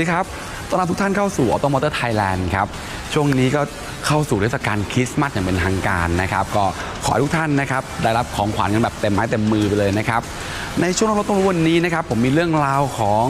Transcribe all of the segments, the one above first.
สวัสดีครับ ต้อนรับทุกท่านเข้าสู่ออโตมอเตอร์ไทยแลนด์ครับ ช่วงนี้ก็เข้าสู่เทศกาลคริสต์มาสอย่างเป็นทางการนะครับ ก็ขอให้ทุกท่านนะครับ ได้รับของขวัญกันแบบเต็มไม้เต็มมือไปเลยนะครับ ในช่วงรถต้องรู้วันนี้นะครับ ผมมีเรื่องราวของ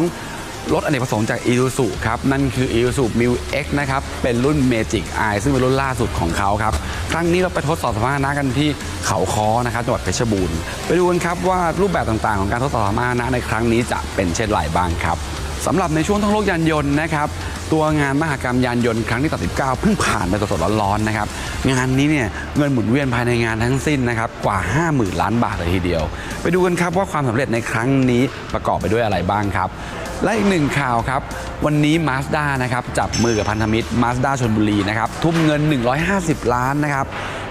รถอเนกประสงค์จาก i s u z u ครับ นั่นคือ i s u z u m u X นะครับ เป็นรุ่น Magic Eye ซึ่งเป็นรุ่นล่าสุดของเขาครับ ครั้งนี้เราไปทดสอบสมรรถนะกันที่เขาค้อนะครับจังหวัดเพชรบูรณ์ไปดูกันครับว่ารูปแบบต่างๆ ของการทดสอบสมรรถนะในครั้งนี้จะเป็นเช่นไรบ้างครับ สำหรับในช่วงท่องโลกยานยนต์นะครับตัวงานมหกรรมยานยนต์ครั้งที่39เพิ่งผ่านไปสดๆร้อนๆนะครับงานนี้เนี่ยเงินหมุนเวียนภายในงานทั้งสิ้นนะครับกว่า 50,000 ล้านบาทเลยทีเดียว ไปดูกันครับว่าความสำเร็จในครั้งนี้ประกอบไปด้วยอะไรบ้างครับและอีกหนึ่งข่าวครับ วันนี้ Mazda นะครับจับมือกับพันธมิตร Mazda ชนบุรีนะครับทุ่มเงิน 150 ล้านนะครับ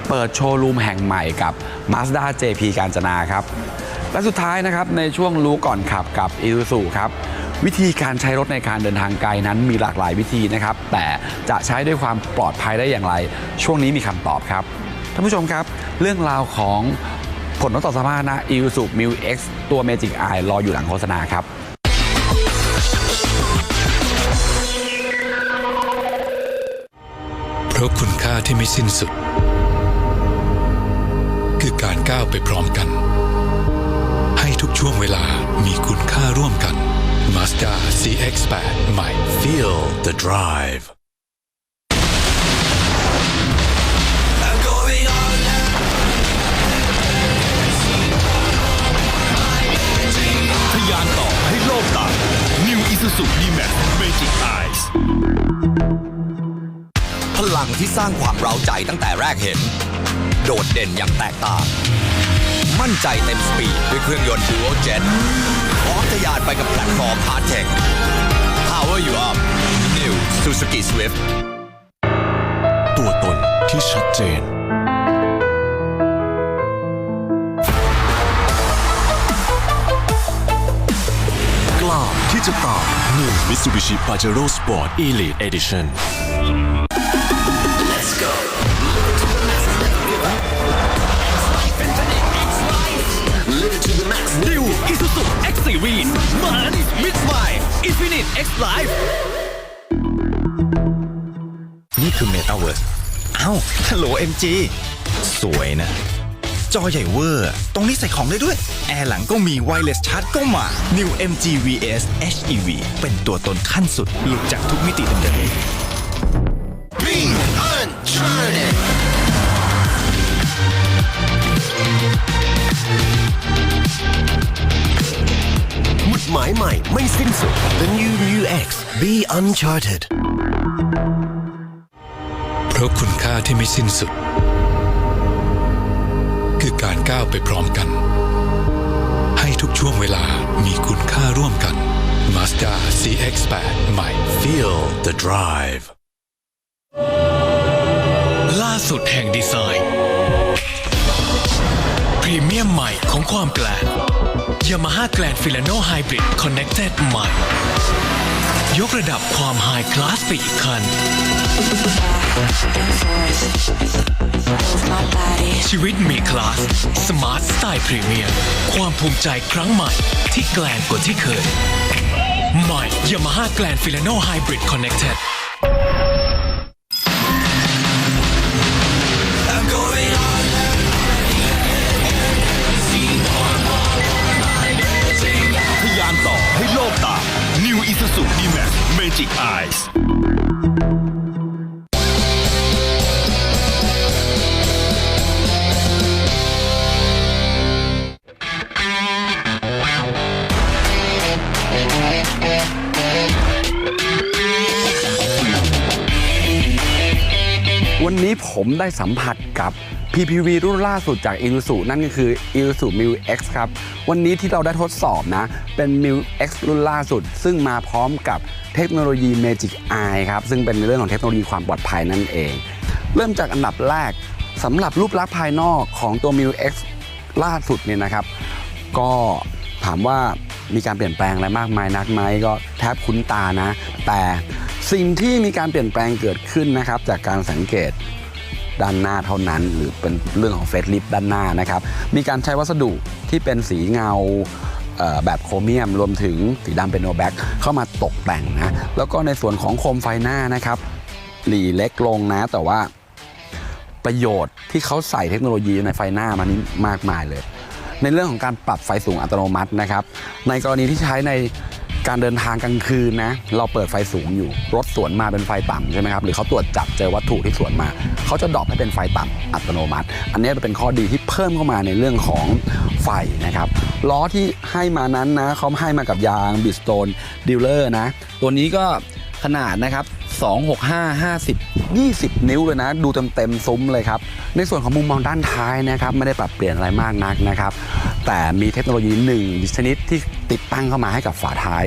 เปิดโชว์รูมแห่งใหม่กับ Mazda JP การจนาครับและสุดท้ายนะครับในช่วงรู้ก่อนขับกับ i s u z u ครับ วิธีการใช้รถในการเดินทางไกลนั้นมีหลากหลายวิธีนะครับ แต่จะใช้ด้วยความปลอดภัยได้อย่างไร ช่วงนี้มีคำตอบครับท่านผู้ชมครับ เรื่องราวของผลทดสอบสมรรถนะ i s u z u m u X ตัว Magic Eye รออยู่หลังโฆษณาครับเพราะคุณค่าที่ไม่สิ้นสุด คือการก้าวไปพร้อมกัน ให้ทุกช่วงเวลามีคุณค่าร่วมกัน Mazda CX-8 ใหม่ Feel the drive. ทะยานต่อให้โลกตาม New Isuzu D-Max Magic Eyes พลังที่สร้างความเร้าใจตั้งแต่แรกเห็น โดดเด่นอย่างแตกต่าง มั่นใจเต็มสปีดด้วยเครื่องยนต์ Dual Jet พร้อมทะยานไปกับแพลตฟอร์ม Hard Tech Power you up New Suzuki Swift ตัวตนที่ชัดเจน กล้าที่จะตาม New Mitsubishi Pajero Sport Elite Edition New Infinite X Life นี่คือ Metaverse เอ้าฮัลโหล MG สวยนะ จอใหญ่เวอร์ ตรงนี้ใส่ของได้ด้วย แอร์หลังก็มี Wireless Charge ก็มา New MG VS HEV เป็นตัวตนขั้นสุด หลุดจากทุกมิติเดิม Be Uncharted มุด หมายใหม่ไม่สิ้นสุด The New Mu X Be Uncharted เพราะคุณค่าที่ไม่สิ้นสุด คือการก้าวไปพร้อมกัน ให้ทุกช่วงเวลามีคุณค่าร่วมกัน Mazda CX-8 ใหม่ Feel the drive ล่าสุดแห่งดีไซน์ พรีเมียมใหม่ของความแกลน Yamaha Grand Filano Hybrid Connected ใหม่ยกระดับความไฮคลาสไปอีกคันชีวิตมีคลาส สมาร์ทสไตล์พรีเมียม ความภูมิใจครั้งใหม่ที่แกลนกว่าที่เคย ใหม่ Yamaha Grand Filano Hybrid Connected New Isuzu D-Max Magic Eyes วันนี้ผมได้สัมผัสกับ PPV รุ่นล่าสุดจาก i s u z u นั่นก็คือ i s u z u m u X ครับ วันนี้ที่เราได้ทดสอบนะ เป็น m u X รุ่นล่าสุด ซึ่งมาพร้อมกับเทคโนโลยี Magic Eye ครับ ซึ่งเป็นเรื่องของเทคโนโลยีความปลอดภัยนั่นเอง เริ่มจากอันดับแรกสำหรับรูปลักษณ์ภายนอกของตัว m u X ล่าสุดเนี่ยนะครับ ก็ถามว่ามีการเปลี่ยนแปลงอะไรมากมายนักไหมก็แทบคุ้นตานะ แต่สิ่งที่มีการเปลี่ยนแปลงเกิดขึ้นนะครับ จากการสังเกต ด้านหน้าเท่านั้น หรือเป็นเรื่องของเฟสลิฟด้านหน้านะครับมีการใช้วัสดุที่เป็นสีเงาแบบโครเมียมรวมถึงสีดำเป็นโนแบ็กเข้ามาตกแต่งนะแล้วก็ในส่วนของโคมไฟหน้านะครับหลีเล็กลงนะแต่ว่าประโยชน์ที่เขาใส่เทคโนโลยีในไฟหน้ามานี้มากมายเลย ในเรื่องของการปรับไฟสูงอัตโนมัตินะครับ ในกรณีที่ใช้ใน การเดินทางกลางคืนนะ เราเปิดไฟสูงอยู่ รถสวนมาเป็นไฟต่ำใช่ไหมครับ หรือเขาตรวจจับเจอวัตถุที่สวนมา เขาจะดรอปให้เป็นไฟต่ำอัตโนมัติ อันนี้จะเป็นข้อดีที่เพิ่มเข้ามาในเรื่องของไฟนะครับ ล้อที่ให้มานั้นนะเขาให้มากับยางบิสโตนดีลเลอร์นะ ตัวนี้ก็ ขนาดนะครับ 265 50 20 นิ้วเลยนะ ดูเต็มๆซุ้มเลยครับ ในส่วนของมุมมองด้านท้ายนะครับ ไม่ได้ปรับเปลี่ยนอะไรมากนักนะครับ แต่มีเทคโนโลยีหนึ่งชนิดที่ติดตั้งเข้ามาให้กับฝาท้าย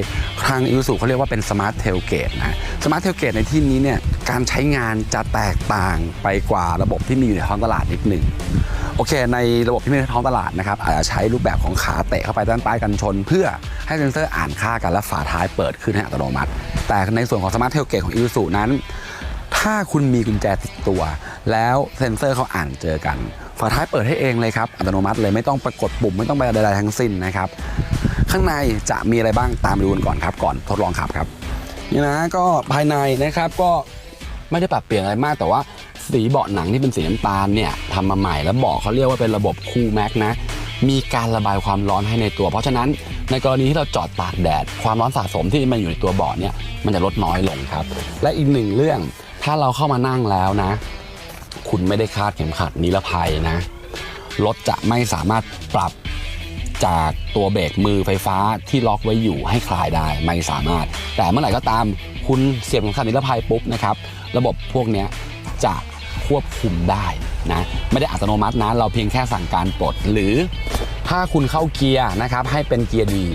ทางอิ s สุเขาเรียกว่าเป็นสมาร์ทเทลเกตนะสมาร์ทเทลเกตในที่นี้เนี่ยการใช้งานจะแตกต่างไปกว่าระบบที่มีอยู่ในท้องตลาดนิดหนึ่ง โอเค ในระบบที่มีในท้องตลาดนะครับอาจจะใช้รูปแบบของขาเตะเข้าไปด้านใต้กันชน เพื่อให้เซนเซอร์อ่านค่ากันและฝาท้ายเปิดขึ้นให้อัตโนมัติ แต่ในส่วนของสมาร์ทเทลเกตของ i ิ s สุนั้น ถ้าคุณมีกุญแจติดตัว แล้วเซนเซอร์เขาอ่านเจอกัน ฝาท้ายเปิดให้เองเลยครับอัตโนมัติเลยไม่ต้องปรากฏปุ่มไม่ต้องไปใดๆทั้งสิ้นนะครับข้างในจะมีอะไรบ้างตามไปดูกันก่อนครับ ก่อนทดลองขับครับนี่นะก็ภายในนะครับก็ไม่ได้ปรับเปลี่ยนอะไรมากแต่ว่า สีเบาะหนังที่เป็นสีน้ำตาลเนี่ยทำมาใหม่แล้วเบาะเขาเรียกว่าเป็นระบบคูลแม็กนะมีการระบายความร้อนให้ในตัว เพราะฉะนั้นในกรณีที่เราจอดตากแดด ความร้อนสะสมที่มันอยู่ในตัวเบาะเนี่ยมันจะลดน้อยลงครับ และอีกหนึ่งเรื่องถ้าเราเข้ามานั่งแล้วนะ คุณไม่ได้คาดเข็มขัดนิรภัยนะรถจะไม่สามารถปรับจากตัวเบรกมือไฟฟ้าที่ล็อกไว้อยู่ให้คลายได้ไม่สามารถ แต่เมื่อไหร่ก็ตามคุณเสียบเข็มขัดนิรภัยปุ๊บนะครับ ระบบพวกนี้จะ ควบคุมได้นะไม่ได้อัตโนมัตินะ เราเพียงแค่สั่งการปลด หรือถ้าคุณเข้าเกียร์นะครับให้เป็นเกียร์ดี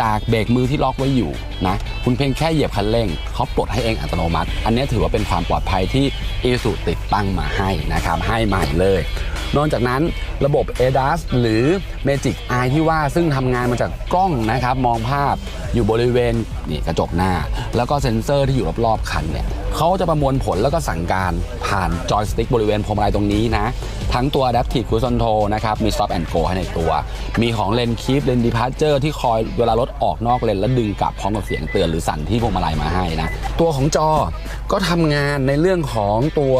จากเบรกมือที่ล็อกไว้อยู่นะคุณเพียงแค่เหยียบคันเร่งเขาปลดให้เองอัตโนมัติ อันนี้ถือว่าเป็นความปลอดภัยที่อีสุติดตั้งมาให้นะครับให้ใหม่เลย นอกจากนั้นระบบ ADAS หรือ Magic Eye ที่ว่าซึ่งทำงานมาจากกล้องนะครับมองภาพอยู่บริเวณนี่กระจกหน้า แล้วก็เซ็นเซอร์ที่อยู่รอบๆคันเนี่ย เขาจะประมวลผลแล้วก็สั่งการผ่านจอยสติ๊กบริเวณพวงมาลัยตรงนี้นะ ทั้งตัว Adaptive Cruise Control นะครับ มี Stop and Go ให้ในตัว มีของเลนคีฟเลน Departure ที่คอยเวลารถออกนอกเลนแล้วดึงกลับพร้อมกับเสียงเตือนหรือสั่นที่พวงมาลัยมาให้นะ ตัวของจอก็ทำงานในเรื่องของตัว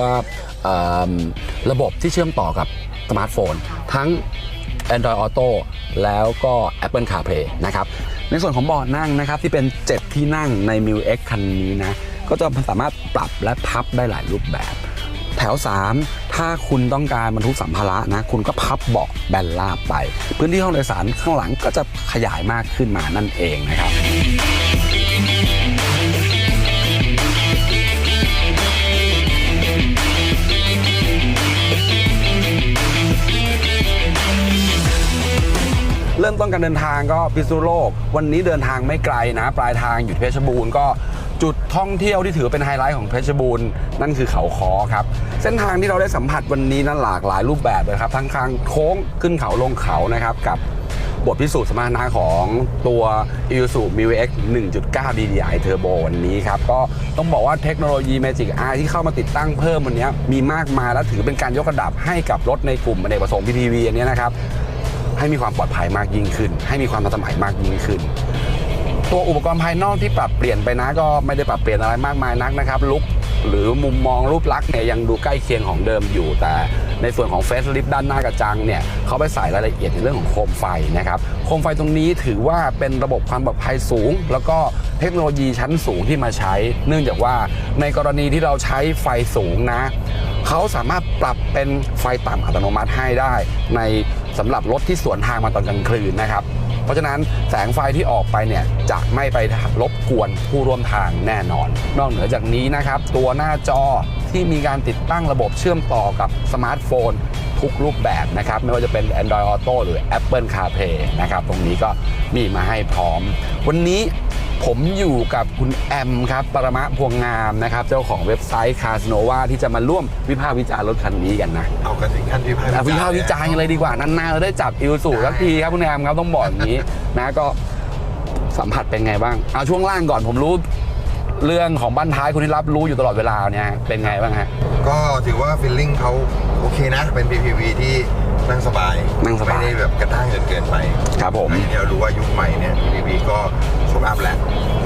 ระบบที่เชื่อมต่อกับสมาร์ทโฟน ทั้ง Android Auto แล้วก็ Apple CarPlay นะครับ ในส่วนของเบาะนั่งนะครับ ที่เป็น 7 ที่นั่งใน m ิ X คันนี้นะ ก็จะสามารถปรับและพับได้หลายรูปแบบ แถว 3 ถ้าคุณต้องการบรรทุกสัมภาระนะ คุณก็พับเบาะแบนราบไป พื้นที่ห้องโดยสารข้างหลังก็จะขยายมากขึ้นมานั่นเองนะครับเริ่มต้นการเดินทางก็พิษณุโลก วันนี้เดินทางไม่ไกลนะ ปลายทางอยู่ที่เพชรบูรณ์ก็ จุดท่องเที่ยวที่ถือเป็นไฮไลท์ของเพชรบูรณ์นั่นคือเขาคอครับ เส้นทางที่เราได้สัมผัสวันนี้นั้นหลากหลายรูปแบบเลยครับ ทั้งทางโค้งขึ้นเขาลงเขานะครับกับบทพิสูจน์สมรรถนะของตัว i s u m i x 1.9 DDI Turbo วันนี้ครับ ก็ต้องบอกว่าเทคโนโลยี Magic Eye ที่เข้ามาติดตั้งเพิ่มวันนี้มีมากมายและถือเป็นการยกระดับให้กับรถในกลุ่มอเนประสงค์ PPV อันนี้นะครับ ให้มีความปลอดภัยมากยิ่งขึ้น ให้มีความทันสมัยมากยิ่งขึ้น ตัวอุปกรณ์ภายนอกที่ปรับเปลี่ยนไปนะ ก็ไม่ได้ปรับเปลี่ยนอะไรมากมายนักนะครับลุกหรือมุมมองรูปลักษณ์เนี่ยยังดูใกล้เคียงของเดิมอยู่ แต่ในส่วนของเฟสลิฟด้านหน้ากระจังเนี่ยเขาไปใส่รายละเอียดในเรื่องของโคมไฟนะครับโคมไฟตรงนี้ถือว่าเป็นระบบความปลอดภัยสูง แล้วก็เทคโนโลยีชั้นสูงที่มาใช้ เนื่องจากว่าในกรณีที่เราใช้ไฟสูงนะเขาสามารถปรับเป็นไฟต่ำอัตโนมัติให้ได้ ในสำหรับรถที่สวนทางมาตอนกลางคืนนะครับ เพราะฉะนั้นแสงไฟที่ออกไปเนี่ยจะไม่ไปรบกวนผู้ร่วมทางแน่นอน นอกเหนือจากนี้นะครับ ตัวหน้าจอที่มีการติดตั้งระบบเชื่อมต่อกับสมาร์ทโฟนทุกรูปแบบนะครับ ไม่ว่าจะเป็น Android Auto หรือ Apple CarPlay นะครับ ตรงนี้ก็มีมาให้พร้อม วันนี้ ผมอยู่กับคุณแอมครับ ปรมะพวงงามนะครับ เจ้าของเว็บไซต์ c a s n o v a ที่จะมาร่วมวิพากษ์วิจารณ์รถคันนี้กันนะเอากันถึงขั้นวิพากษ์อะวิพากษ์วิจารณ์กันเลยดีกว่านานๆเราได้จับอิวสูสักทีครับคุณแอมครับต้องบอกอย่างนี้ นะก็สัมผัสเป็นไงบ้างเอาช่วงล่างก่อนผมรู้เรื่องของบ้านท้ายคุณที่รับรู้อยู่ตลอดเวลาเนี่ยเป็นไงบ้างฮะก็ถือว่าฟีลลิ่งเขาโอเคนะ เป็น PPV ที่นั่งสบายนั่งนั่งสบายไม่ได้แบบกระด้างจนเกินไปครับผมอย่างที่เรารู้ว่ายุคใหม่เนี่ย PPV ก็ โชว์อัพแหละ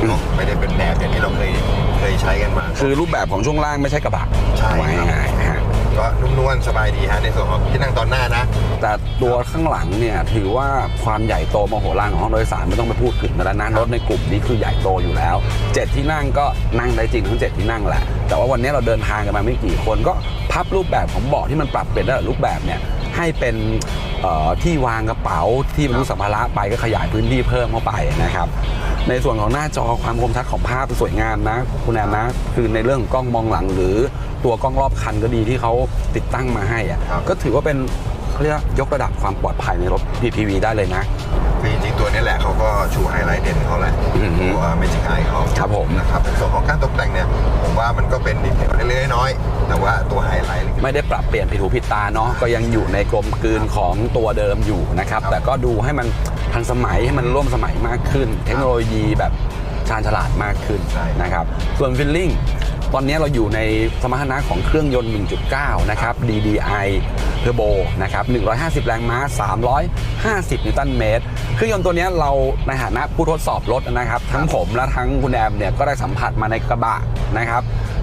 เนอะไม่ได้เป็นแนบอย่างที่เราเคยเคยใช้กันมา คือรูปแบบของช่วงล่างไม่ใช่กระบะใช่ว่าครับง่ายๆนะฮะ ก็นุ่มนวลสบายดีฮะในส่วนของที่นั่งตอนหน้านะ แต่ตัวข้างหลังเนี่ยถือว่าความใหญ่โตมโหฬารของห้องโดยสารไม่ต้องไปพูดถึงแล้วนะรถในกลุ่มนี้คือใหญ่โตอยู่แล้วเจ็ดที่นั่งก็นั่งได้จริงทั้งเจ็ดที่นั่งแหละ แต่ว่าวันนี้เราเดินทางกันมาไม่กี่คนก็พับรูปแบบของเบาะที่มันปรับเปลี่ยนได้หลายรูปแบบเนี่ย ให้เป็นเอ่อที่วางกระเป๋าที่บรรทุกสัมภาระไปก็ขยายพื้นที่เพิ่มเข้าไปนะครับในส่วนของหน้าจอความคมชัดของภาพสวยงามนะคุณแอนนะ คือในเรื่องของกล้องมองหลังหรือตัวกล้องรอบคันก็ดีที่เขาติดตั้งมาให้อะครับก็ถือว่าเป็น เขาเรียกว่ายกระดับความปลอดภัยในรถ PPV ได้เลยนะ คือจริงๆตัวนี้แหละเขาก็ชูไฮไลท์เด่นเขาแหละอือฮึตัวเมจิกไอเขาครับผม นะครับในส่วนของการตกแต่งเนี่ยผมว่ามันก็เป็นดีเทลเล็กๆน้อยๆแต่ว่าตัวไฮไลท์ ไม่ได้ปรับเปลี่ยนผิดหูผิดตาเนาะก็ยังอยู่ในกลมกลืนของตัวเดิมอยู่นะครับ ครับแต่ก็ดูให้มันทันสมัยให้มันร่วมสมัยมากขึ้น เทคโนโลยีแบบชาญฉลาดมากขึ้นใช่ นะครับ ส่วนฟิลลิ่ง ตอนนี้เราอยู่ในสมรรถนะของเครื่องยนต์ 1.9 นะครับ DDI Turbo นะครับ 150 แรงม้า 350 นิวตันเมตร เครื่องยนต์ตัวนี้เราในฐานะผู้ทดสอบรถนะครับ ทั้งผมและทั้งคุณแอมเนี่ยก็ได้สัมผัสมาในกระบะนะครับ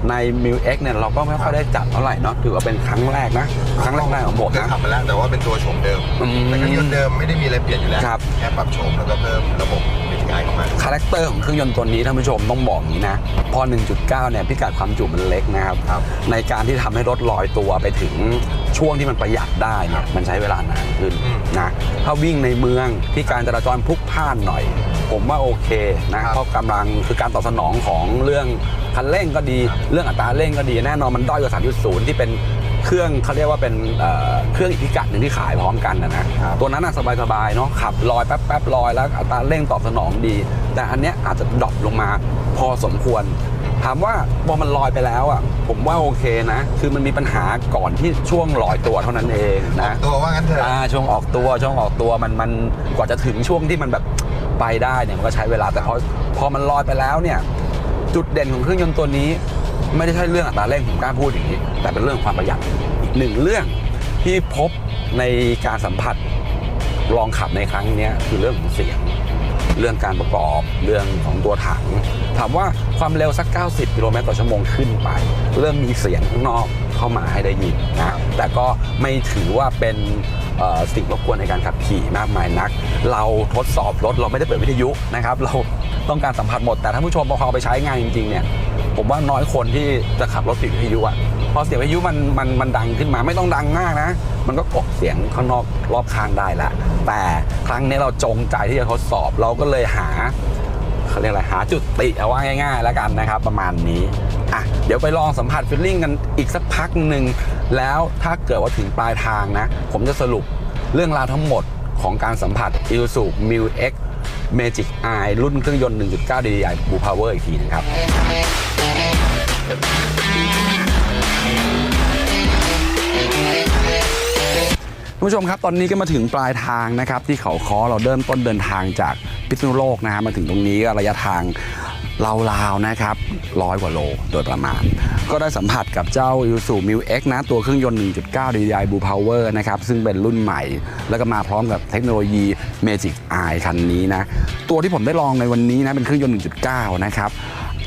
ใน m ิว X เนี่ยเราก็ไม่ค่อยได้จับเท่าไหร่เนาะถือว่าเป็นครั้งแรกนะ ครั้งแรกๆของผมเคยนะขับมาแล้วแต่ว่าเป็นตัวโฉมเดิมอืมแต่เครื่องยนต์เดิมไม่ได้มีอะไรเปลี่ยนอยู่แล้วครับแค่ปรับโฉมแล้วก็เพิ่มระบบเมจิกไอเข้ามาคาแรคเตอร์ของเครื่องยนต์ตัวนี้ท่านผู้ชมต้องบอกอย่างนี้นะพอ 1.9 เนี่ยพิกัดความจุมันเล็กนะครับครับในการที่ทำให้รถลอยตัวไปถึงช่วงที่มันประหยัดได้เนี่ยมันใช้เวลานานขึ้นอืมนะถ้าวิ่งในเมืองที่การจราจรพลุกพล่านหน่อย ผมว่าโอเคนะครับเพราะกำลังคือการตอบสนองของเรื่องคันเร่งก็ดีเรื่องอัตราเร่งก็ดีแน่นอนมันด้อยกว่า3.0 ที่เป็นเครื่องเขาเรียกว่าเป็นเอ่อเครื่องอีกพิกัดหนึ่งที่ขายพร้อมกันนะนะครับตัวนั้นน่ะสบายๆเนาะขับลอยแป๊บๆลอยแล้วอัตราเร่งตอบสนองดี แต่อันเนี้ยอาจจะดรอปลงมาพอสมควร ถามว่าพอมันลอยไปแล้วอะผมว่าโอเคนะ คือมันมีปัญหาก่อนที่ช่วงลอยตัวเท่านั้นเองนะตัวว่างั้นเถอะอ่าช่วงออกตัวช่วงออกตัวมันมันกว่าจะถึงช่วงที่มันแบบไปได้เนี่ยมันก็ใช้เวลาแต่พอพอมันลอยไปแล้วเนี่ย จุดเด่นของเครื่องยนต์ตัวนี้ ไม่ได้ใช่เรื่องอัตราเร่งผมกล้าพูดอย่างนี้ แต่เป็นเรื่องความประหยัดอีกหนึ่งเรื่องที่พบในการสัมผัสลองขับในครั้งเนี้ยคือเรื่องของเสียง เรื่องการประกอบเรื่องของตัวถัง ถามว่าความเร็วสัก 90 กิโลเมตรต่อชั่วโมงขึ้นไป เริ่มมีเสียงข้างนอกเข้ามาให้ได้ยินนะแต่ก็ไม่ถือว่าเป็นสิ่งรบกวนในการขับขี่มากมายนัก เราทดสอบรถเราไม่ได้เปิดวิทยุนะครับ เราต้องการสัมผัสหมดแต่ท่านผู้ชมพอเอาไปใช้งานจริงๆเนี่ยผมว่าน้อยคนที่จะขับรถติดวิทยุอะ พอเสียงวิทยุมันมันมันดังขึ้นมาไม่ต้องดังมากนะ มันก็กบเสียงข้างนอกรอบข้างได้ละแต่ครั้งนี้เราจงใจที่จะทดสอบเราก็เลยหาเขาเรียกอะไรหาจุดติเอาว่าง่าย ๆ แล้วกันนะครับ ประมาณนี้อะเดี๋ยวไปลองสัมผัสฟิลลิ่งกันอีกสักพักหนึ่งแล้วถ้าเกิดว่าถึงปลายทางนะ ผมจะสรุปเรื่องราวทั้งหมดของการสัมผัส i l s u m i l X Magic Eye รุ่นเครื่องยนต์ 1.9 DDI Blue Power อีกทีนะครับ คุณผู้ชมครับตอนนี้ก็มาถึงปลายทางนะครับที่เขาคอเราเริ่มต้นเดินทางจากพิษณุโลกนะฮะมาถึงตรงนี้ก็ระยะทางราวๆนะครับร้อยกว่าโลโดยประมาณ ก็ได้สัมผัสกับเจ้า i s u m i l X นะ ตัวเครื่องยนต์ 1.9 DDI Blue Power นะครับ ซึ่งเป็นรุ่นใหม่ แล้วก็มาพร้อมกับเทคโนโลยี Magic Eye คันนี้นะ ตัวที่ผมได้ลองในวันนี้นะ เป็นเครื่องยนต์ 1.9 นะครับ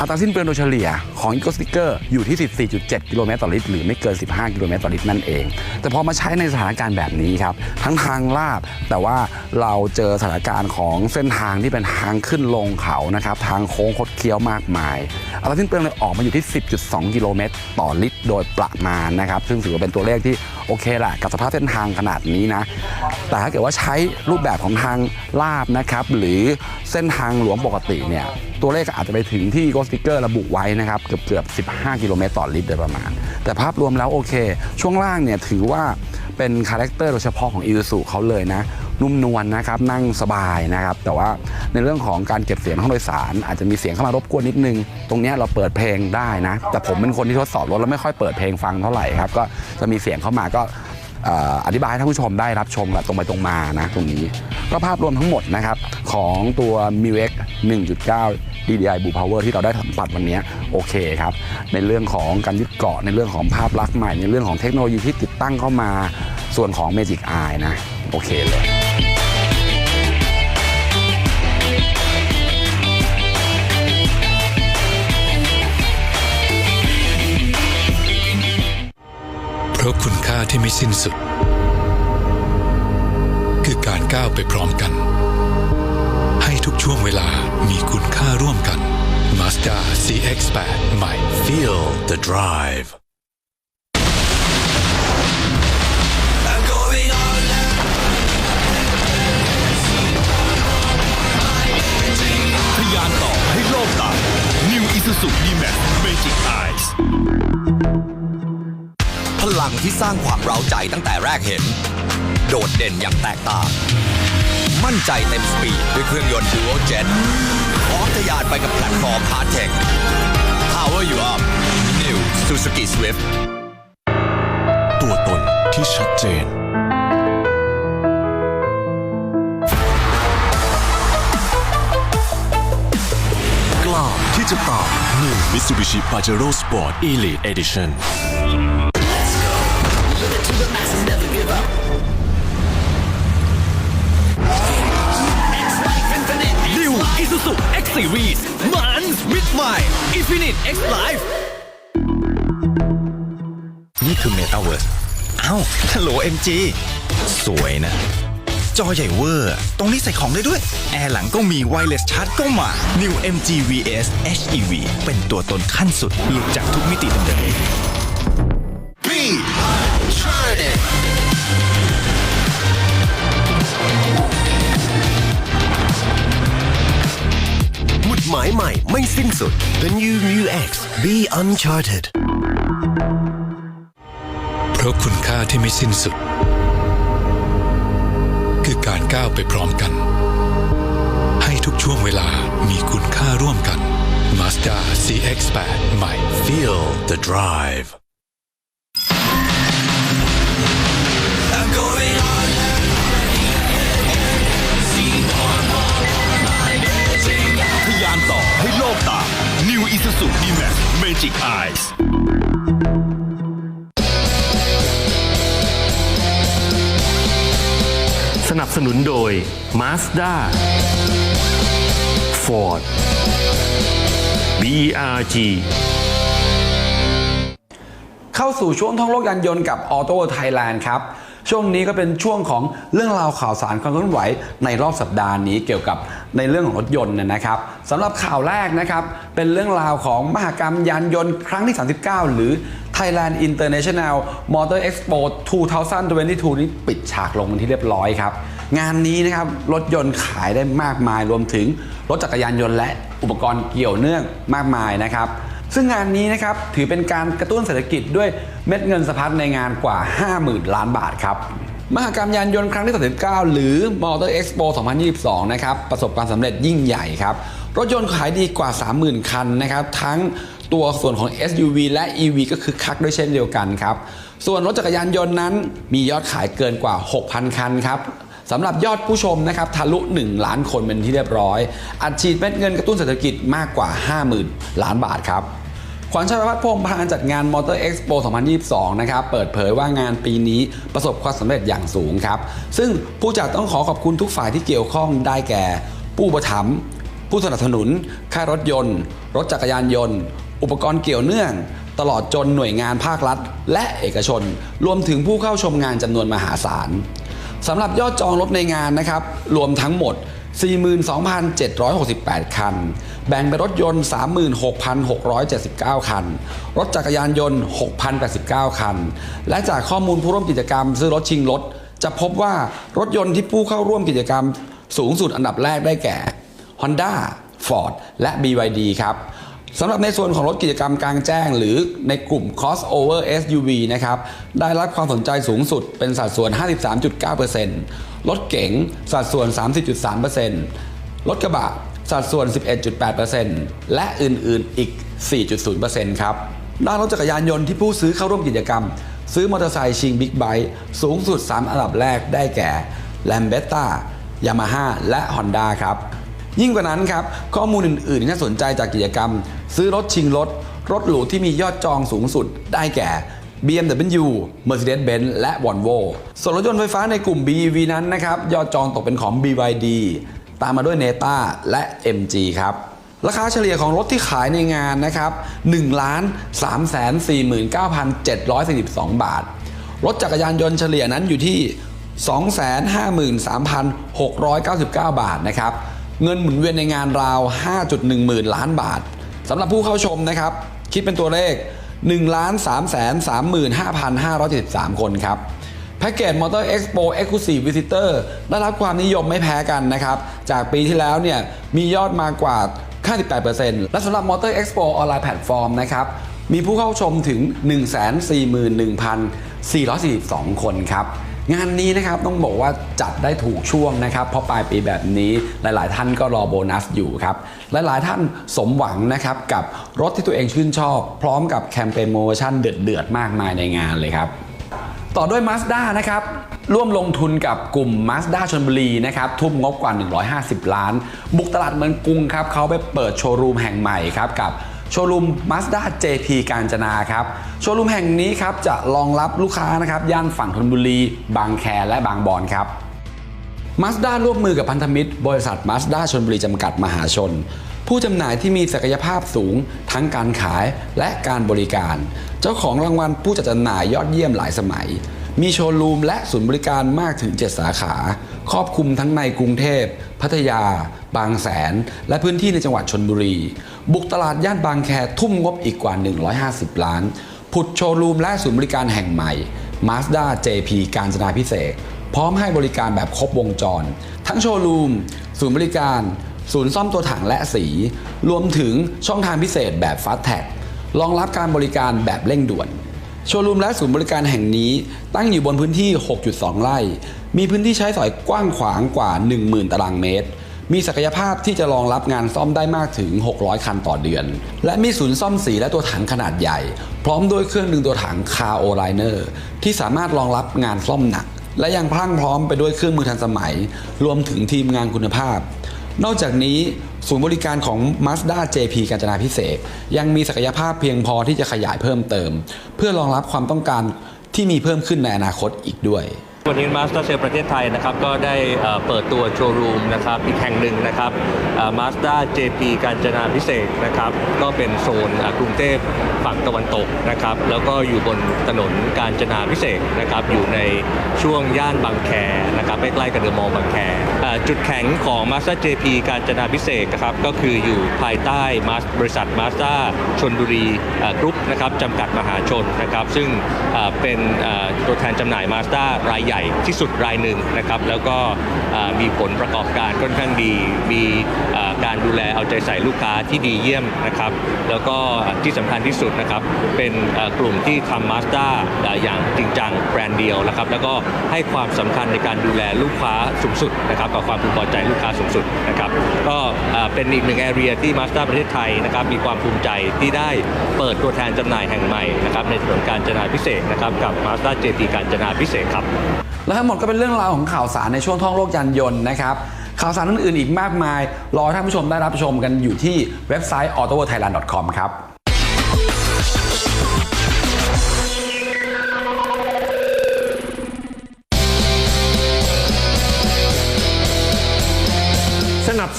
อัตราสิ้นเปลืองโดยเฉลี่ยของ e c o s t i c k e r อยู่ที่ 14.7 กิโลเมตรต่อลิตรหรือไม่เกิน 15 กิโลเมตรต่อลิตรนั่นเอง แต่พอมาใช้ในสถานการณ์แบบนี้ครับ ทั้งทางลาดแต่ว่าเราเจอสถานการณ์ของเส้นทางที่เป็นทางขึ้นลงเขานะครับทางโค้งคดเคี้ยวมากมาย อัตราสิ้นเปลืองเลยออกมาอยู่ที่ 10.2 กิโลเมตรต่อลิตร โดยประมาณนะครับซึ่งถือว่าเป็นตัวเลขที่โอเคแหละกับสภาพเส้นทางขนาดนี้นะแต่ถ้าเกิดว่าใช้รูปแบบของทางลาบนะครับหรือเส้นทางหลวงปกติเนี่ยตัวเลขอาจจะไปถึงที่โกสติกเกอร์ระบุไว้นะครับเกือบเกือบ 15 กิโลเมตรต่อลิตรโดยประมาณ แต่ภาพรวมแล้วโอเค ช่วงล่างเนี่ยถือว่าเป็นคาแรคเตอร์โดยเฉพาะของ i อ u เขาเลยนะ นุ่มนวลนะครับนั่งสบายนะครับ แต่ว่าในเรื่องของการเก็บเสียงห้องโดยสาร อาจจะมีเสียงเข้ามารบกวนนิดนึง ตรงนี้เราเปิดเพลงได้นะ แต่ผมเป็นคนที่ทดสอบรถแล้วไม่ค่อยเปิดเพลงฟังเท่าไหร่ครับก็จะมีเสียงเข้ามาก็ อธิบายให้ท่านผู้ชมได้รับชมแบบตรงไปตรงมานะตรงนี้ ก็ภาพรวมทั้งหมดนะครับของตัว m i u X 1.9 DDI Blue Power ที่เราได้สัมผัสวันนี้โอเคครับ ในเรื่องของการยึดเกาะในเรื่องของภาพลักษณ์ใหม่ ในเรื่องของเทคโนโลยีที่ติดตั้งเข้ามาส่วนของ Magic Eye นะ โอเคเลย ราะคุณค่าที่ไม่สิ้นสุด คือการก้าวไปพร้อมกัน ให้ทุกช่วงเวลามีคุณค่าร่วมกัน Mazda CX-8 ใหม่ Feel the drive ังที่สร้างความเร้าใจตั้งแต่แรกเห็น โดดเด่นอย่างแตกต่าง มั่นใจเต็มสปีดด้วยเครื่องยนต์ Dual Jet พร้อมทะยานไปกับแพลตฟอร์ม Hard Tech Power You Up New Suzuki Swift ตัวตนที่ชัดเจนกล้าที่จะตาม New Mitsubishi Pajero Sport Elite Edition New Isuzu X Series มันมิดใหม่ Infinite X Life นี่คือ Meta Verse เอ้าวฮัลโหล MG สวยนะ จอใหญ่เวอร์ ตรงนี้ใส่ของได้ด้วย แอร์หลังก็มีไวเลสชาร์จก็มา New MG VS HEV เป็นตัวตนขั้นสุด หลุดจากทุกมิติเดิม หมายใหม่ไม่สิ้นสุด The New Mu X Be Uncharted เพราะคุณค่าที่ไม่สิ้นสุด คือการก้าวไปพร้อมกัน ให้ทุกช่วงเวลามีคุณค่าร่วมกัน Mazda CX-8 ใหม่ Feel the drive Isuzu D-Max Magic Eyes สนับสนุนโดย Mazda Ford BRG เข้าสู่ช่วงท่องโลกยานยนต์กับ Auto Thailand ครับ ช่วงนี้ก็เป็นช่วงของเรื่องราวข่าวสารความเคลื่อนไหวในรอบสัปดาห์นี้เกี่ยวกับ ในเรื่องของรถยนต์นะนะครับสำหรับข่าวแรกนะครับ เป็นเรื่องราวของมหกรรมยานยนต์ครั้งที่ 39 หรือ Thailand International Motor Expo 2022 นี้ปิดฉากลงเป็นที่เรียบร้อยครับ งานนี้นะครับรถยนต์ขายได้มากมายรวมถึงรถจักรยานยนต์และอุปกรณ์เกี่ยวเนื่องมากมายนะครับซึ่งงานนี้นะครับถือเป็นการกระตุ้นเศรษฐกิจด้วยเม็ดเงินสะพัดในงานกว่า 50,000 ล้านบาทครับ มหกรรมยานยนต์ครั้งที่ 39 หรือ Motor Expo 2022 นะครับ ประสบความสำเร็จยิ่งใหญ่ครับ รถยนต์ขายดีกว่า 30,000 คันนะครับ ทั้งตัวส่วนของ SUV และ EV ก็คือคักด้วยเช่นเดียวกันครับ ส่วนรถจักรยานยนต์นั้น มียอดขายเกินกว่า 6,000 คันครับสำหรับยอดผู้ชมนะครับทะลุ 1 ล้านคนเป็นที่เรียบร้อย อัดฉีดเม็ดเงินกระตุ้นเศรษฐกิจมากกว่า 50,000 ล้านบาทครับ ขวัญชัยวัฒน์พงษ์ประธานจัดงาน Motor Expo 2022 นะครับ เปิดเผยว่างานปีนี้ประสบความสำเร็จอย่างสูงครับ ซึ่งผู้จัดต้องขอขอบคุณทุกฝ่ายที่เกี่ยวข้องได้แก่ ผู้ประถมผู้สนับสนุน ค่ายรถยนต์ รถจักรยานยนต์ อุปกรณ์เกี่ยวเนื่อง ตลอดจนหน่วยงานภาครัฐ และเอกชน รวมถึงผู้เข้าชมงานจำนวนมหาศาลสำหรับยอดจองรถในงานนะครับ รวมทั้งหมด 42,768 คัน แบ่งเป็นรถยนต์ 36,679 คัน รถจักรยานยนต์ 6,089 คัน และจากข้อมูลผู้ร่วมกิจกรรมซื้อรถชิงรถ จะพบว่ารถยนต์ที่ผู้เข้าร่วมกิจกรรมสูงสุดอันดับแรกได้แก่ Honda Ford และ BYD ครับ สำหรับในส่วนของรถกิจกรรมกลางแจ้ง หรือในกลุ่ม crossover SUV นะครับได้รับความสนใจสูงสุดเป็นสัดส่วน 53.9%รถเก๋งสัดส่วน 30.3%รถกระบะสัดส่วน 11.8%และอื่นๆอีก 4.0%ครับด้านรถจักรยานยนต์ที่ผู้ซื้อเข้าร่วมกิจกรรม ซื้อมอเตอร์ไซค์ชิงบิ๊กไบค์สูงสุด 3 อันดับแรกได้แก่ l a m b e t t a Yamaha และ Honda ครับยิ่งกว่านั้นครับ ข้อมูลอื่นๆที่น่าสนใจจากกิจกรรม ซื้อรถชิงรถ รถหรูที่มียอดจองสูงสุดได้แก่ BMW Mercedes-Benz และ Volvo ส่วนรถยนต์ไฟฟ้าในกลุ่ม BEV นั้นนะครับ ยอดจองตกเป็นของ BYD ตามมาด้วย Neta และ MG ครับราคาเฉลี่ยของรถที่ขายในงานนะครับ1ล้าน3 4 9 7 4 2 บาท รถจักรยานยนต์เฉลี่ยนั้นอยู่ที่ 253,699 บาทนะครับ เงินหมุนเวียนในงานราว 5.1 หมื่นล้านบาท สำหรับผู้เข้าชมนะครับ คิดเป็นตัวเลข 1 3 3 5 5 7 3 คนครับแพ็กเกจ Motor Expo Exclusive Visitor ได้รับความนิยมไม่แพ้กันนะครับ จากปีที่แล้วเนี่ยมียอดมากกว่า 58%และสำหรับ Motor Expo ออนไลน์แพลตฟอร์มนะครับมีผู้เข้าชมถึง 141,442 คนครับ งานนี้นะครับต้องบอกว่าจัดได้ถูกช่วงนะครับเพราะปลายปีแบบนี้หลาย ๆ ท่านก็รอโบนัสอยู่ครับหลาย ๆ ท่านสมหวังนะครับกับรถที่ตัวเองชื่นชอบ พร้อมกับแคมเปญโมชั่นเดือด ๆ มากมายในงานเลยครับต่อด้วย Mazda นะครับร่วมลงทุนกับกลุ่ม Mazda ชนบุรีนะครับทุ่มงบกว่า 150 ล้าน บุกตลาดเมืองกรุงครับเขาไปเปิดโชว์รูมแห่งใหม่ครับกับ โชว์รูม Mazda JP กาญจนาครับ โชว์รูมแห่งนี้ครับจะรองรับลูกค้านะครับย่านฝั่งธนบุรี บางแคและบางบอนครับมาสด้าร่วมมือกับพันธมิตร บริษัทมาสด้าชนบุรีจำกัดมหาชน ผู้จำหน่ายที่มีศักยภาพสูง ทั้งการขายและการบริการ เจ้าของรางวัลผู้จัดจำหน่ายยอดเยี่ยมหลายสมัย มีโชว์รูมและศูนย์บริการมากถึง 7 สาขา ครอบคลุมทั้งในกรุงเทพ พัทยา บางแสน และพื้นที่ในจังหวัดชนบุรี บุกตลาดย่านบางแคทุ่มงบอีกกว่า 150 ล้าน ผุดโชว์รูมและศูนย์บริการแห่งใหม่ Mazda JP การจนาพิเศษ พร้อมให้บริการแบบครบวงจร ทั้งโชว์รูม ศูนย์บริการ ศูนย์ซ่อมตัวถังและสี รวมถึงช่องทางพิเศษแบบ Fast Tag รองรับการบริการแบบเร่งด่วน โชว์รูมและศูนย์บริการแห่งนี้ ตั้งอยู่บนพื้นที่ 6.2 ไร่ มีพื้นที่ใช้สอยกว้างขวางกว่า 10,000 ตารางเมตร มีศักยภาพที่จะรองรับงานซ่อมได้มากถึง 600 คันต่อเดือน และมีศูนย์ซ่อมสีและตัวถังขนาดใหญ่ พร้อมด้วยเครื่องดึงตัวถังคาโอไลเนอร์ที่สามารถรองรับงานซ่อมหนัก และยังพรั่งพร้อมไปด้วยเครื่องมือทันสมัย รวมถึงทีมงานคุณภาพ นอกจากนี้ศูนย์บริการของ Mazda JP กาญจนาพิเศษ ยังมีศักยภาพเพียงพอที่จะขยายเพิ่มเติม เพื่อรองรับความต้องการที่มีเพิ่มขึ้นในอนาคตอีกด้วย วันนี้มาสเตอร์เซลประเทศไทยนะครับก็ได้เปิดตัวโชว์รูมนะครับอีกแห่งหนึ่งนะครับมาสด้า JP การจนาพิเศษนะครับก็เป็นโซนกรุงเทพฝั่งตะวันตกนะครับแล้วก็อยู่บนถนนการจนาพิเศษนะครับอยู่ในช่วงย่านบางแคนะครับใกล้ๆกับเดอะมอลล์บางแคจุดแข็งของ Mazda JP การจนาพิเศษกนะครับก็คืออยู่ภายใต้ Mas- บริษัท Mazda ชนบุรีกรุ๊ปนะครับจำกัดมหาชนนะครับซึ่งเป็นตัวแทนจำหน่าย Mazda รายใหญ่ที่สุดรายหนึ่งนะครับแล้วก็มีผลประกอบการค่อนข้างดี มีการดูแลเอาใจใส่ลูกค้าที่ดีเยี่ยมนะครับแล้วก็ที่สำคัญที่สุดนะครับเป็นกลุ่มที่ทำ Mazda อ่าอย่างจริงจังแบรนด์เดียวนะครับแล้วก็ให้ความสำคัญในการดูแลลูกค้าสูงสุดนะครับกับความพึงพอใจลูกค้าสูงสุดนะครับก็เป็นอีกหนึ่งแอเรียที่ Mazda ประเทศไทยนะครับมีความภูมิใจที่ได้เปิดตัวแทนจำหน่ายแห่งใหม่นะครับในถนนการจนาพิเศษนะครับกับ Mazda JP การจนาพิเศษครับและทั้งหมดก็เป็นเรื่องราวของข่าวสารในช่วงท่องโลกยานยนต์นะครับข่าวสารอื่นๆอีกมากมาย รอท่านผู้ชมได้รับชมกันอยู่ที่เว็บไซต์ autothailand.com ครับ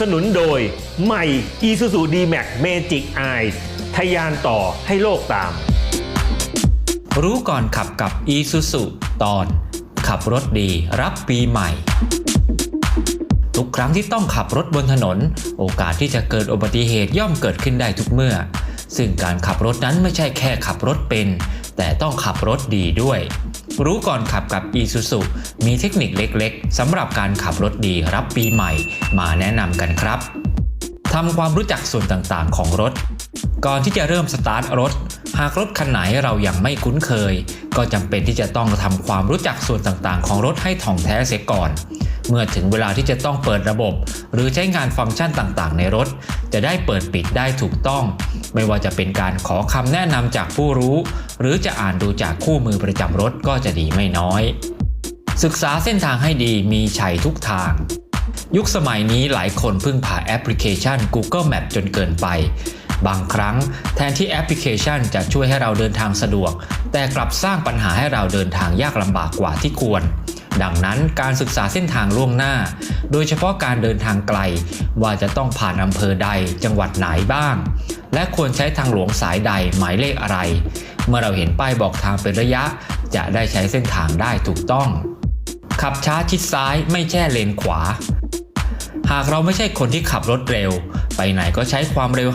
สนุนโดย ใหม่ Isuzu D-Max Magic Eyes ทยานต่อให้โลกตาม รู้ก่อนขับกับ e s u s u ตอน ขับรถดีรับปีใหม่ ทุกครั้งที่ต้องขับรถบนถนน โอกาสที่จะเกิดอุบัติเหตุย่อมเกิดขึ้นได้ทุกเมื่อ ซึ่งการขับรถนั้นไม่ใช่แค่ขับรถเป็น แต่ต้องขับรถดีด้วย รู้ก่อนขับกับ e s u s u มีเทคนิคเล็กๆสำหรับการขับรถดีรับปีใหม่ มาแนะนำกันครับทำความรู้จักส่วนต่างๆ ของรถ ก่อนที่จะเริ่มสตาร์ทรถ หากรถคันไหนเรายังไม่คุ้นเคย ก็จำเป็นที่จะต้องทำความรู้จักส่วนต่างๆ ของรถให้ถ่องแท้เสียก่อน เมื่อถึงเวลาที่จะต้องเปิดระบบ หรือใช้งานฟังก์ชันต่างๆ ในรถ จะได้เปิดปิดได้ถูกต้อง ไม่ว่าจะเป็นการขอคำแนะนำจากผู้รู้ หรือจะอ่านดูจากคู่มือประจำรถก็จะดีไม่น้อย ศึกษาเส้นทางให้ดีมีชัยทุกทาง ยุคสมัยนี้หลายคนพึ่งพาแอปพลิเคชัน Google Map จนเกินไป บางครั้งแทนที่แอปพลิเคชันจะช่วยให้เราเดินทางสะดวก แต่กลับสร้างปัญหาให้เราเดินทางยากลำบากกว่าที่ควรดังนั้นการศึกษาเส้นทางล่วงหน้า โดยเฉพาะการเดินทางไกล ว่าจะต้องผ่านอำเภอใดจังหวัดไหนบ้าง และควรใช้ทางหลวงสายใดหมายเลขอะไร เมื่อเราเห็นป้ายบอกทางเป็นระยะ จะได้ใช้เส้นทางได้ถูกต้อง ขับช้าชิดซ้ายไม่แช่เลนขวา หากเราไม่ใช่คนที่ขับรถเร็ว ไปไหนก็ใช้ความเร็ว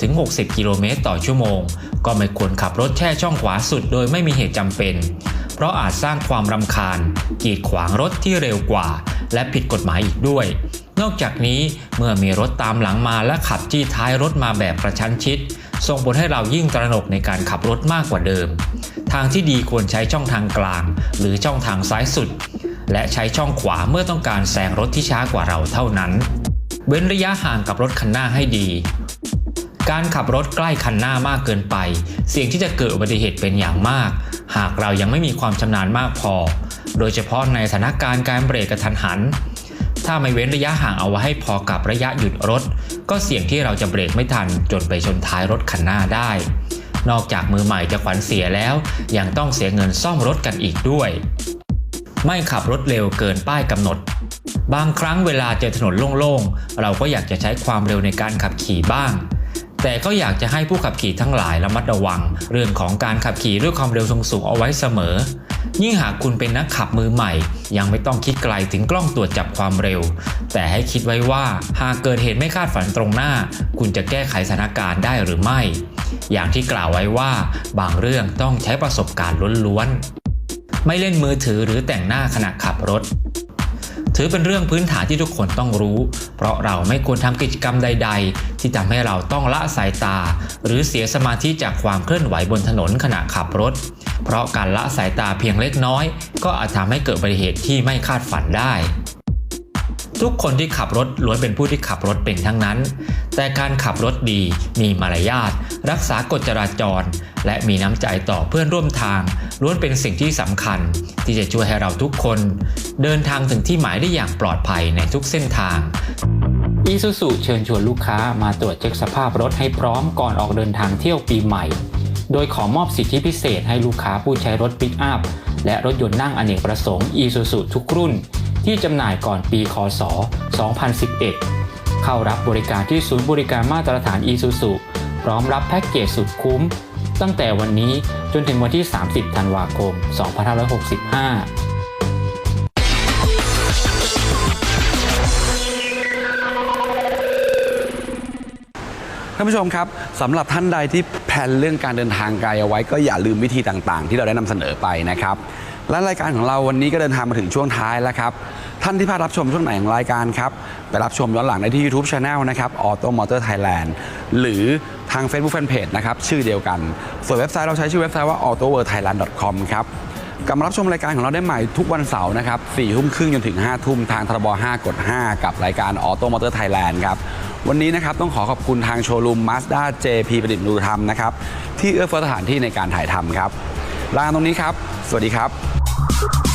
50-60 กิโลเมตรต่อชั่วโมง ก็ไม่ควรขับรถแช่ช่องขวาสุดโดยไม่มีเหตุจำเป็น เพราะอาจสร้างความรำคาญ กีดขวางรถที่เร็วกว่า และผิดกฎหมายอีกด้วย นอกจากนี้เมื่อมีรถตามหลังมาและขับจี้ท้ายรถมาแบบประชันชิด ส่งผลให้เรายิ่งตระหนกในการขับรถมากกว่าเดิม ทางที่ดีควรใช้ช่องทางกลาง หรือช่องทางซ้ายสุด และใช้ช่องขวาเมื่อต้องการแซงรถที่ช้ากว่าเราเท่านั้น เว้นระยะห่างกับรถคันหน้าให้ดี การขับรถใกล้คันหน้ามากเกินไป เสี่ยงที่จะเกิดอุบัติเหตุเป็นอย่างมาก หากเรายังไม่มีความชำนาญมากพอ โดยเฉพาะในสถานการณ์การเบรกกระทันหัน ถ้าไม่เว้นระยะห่างเอาไว้ให้พอกับระยะหยุดรถ ก็เสี่ยงที่เราจะเบรกไม่ทันจนไปชนท้ายรถคันหน้าได้ นอกจากมือใหม่จะขวัญเสียแล้ว ยังต้องเสียเงินซ่อมรถกันอีกด้วย ไม่ขับรถเร็วเกินป้ายกำหนด บางครั้งเวลาเจอถนนโล่งๆ เราก็อยากจะใช้ความเร็วในการขับขี่บ้างแต่ก็อยากจะให้ผู้ขับขี่ทั้งหลายระมัดระวัง เรื่องของการขับขี่ด้วยความเร็วสูงๆเอาไว้เสมอ ยิ่งหากคุณเป็นนักขับมือใหม่ ยังไม่ต้องคิดไกลถึงกล้องตรวจจับความเร็ว แต่ให้คิดไว้ว่าหากเกิดเหตุไม่คาดฝันตรงหน้า คุณจะแก้ไขสถานการณ์ได้หรือไม่ อย่างที่กล่าวไว้ว่า บางเรื่องต้องใช้ประสบการณ์ล้วนๆไม่เล่นมือถือหรือแต่งหน้าขณะขับรถ ถือเป็นเรื่องพื้นฐานที่ทุกคนต้องรู้ เพราะเราไม่ควรทำกิจกรรมใด ๆ ที่ทำให้เราต้องละสายตา หรือเสียสมาธิจากความเคลื่อนไหวบนถนนขณะขับรถ เพราะการละสายตาเพียงเล็กน้อย ก็อาจทำให้เกิดอุบัติเหตุที่ไม่คาดฝันได้ทุกคนที่ขับรถล้วนเป็นผู้ที่ขับรถเป็นทั้งนั้น แต่การขับรถดีมีมารยาท รักษากฎจราจร และมีน้ำใจต่อเพื่อนร่วมทางล้วนเป็นสิ่งที่สำคัญ ที่จะช่วยให้เราทุกคน เดินทางถึงที่หมายได้อย่างปลอดภัยในทุกเส้นทางอีซูซูเชิญชวนลูกค้ามาตรวจเช็คสภาพรถให้พร้อมก่อนออกเดินทางเที่ยวปีใหม่ โดยขอมอบสิทธิพิเศษให้ลูกค้าผู้ใช้รถปิกอัพและรถยนต์นั่งอเนกประสงค์อีซูซูทุกรุ่น ที่จำหน่ายก่อนปีคศ 2011 เข้ารับบริการที่ศูนย์บริการมาตรฐานอีซูซูพร้อมรับแพ็กเกจสุดคุ้ม ตั้งแต่วันนี้จนถึงวันที่ 30 ธันวาคม 2565ท่านผู้ชมครับสำหรับท่านใดที่แพลนเรื่องการเดินทางไกลเอาไว้ก็อย่าลืมวิธีต่างๆ ที่เราได้นำเสนอไปนะครับและรายการของเราวันนี้ก็เดินทางมาถึงช่วงท้ายแล้วครับ ท่านที่พลาดรับชมช่วงไหนของรายการครับ ไปรับชมย้อนหลังได้ที่ YouTube Channel นะครับ Auto Motor Thailand หรือ ทาง Facebook Fanpage นะครับชื่อเดียวกัน ส่วนเว็บไซต์เราใช้ชื่อเว็บไซต์ว่า autoworldthailand.com ครับกลับมารับชมรายการของเราได้ใหม่ทุกวันเสาร์นะครับ4ทุ่มครึ่งจนถึง 5 ทุ่มทางทรบ5กด 5 กับรายการ Auto Motor Thailand ครับ วันนี้นะครับต้องขอขอบคุณทางโชว์รูม Mazda JP ประดิษฐ์นูรธรรมนะครับ ที่เอื้อเฟื้อสถานที่ในการถ่ายทำครับลาตรงนี้ครับ สวัสดีครับ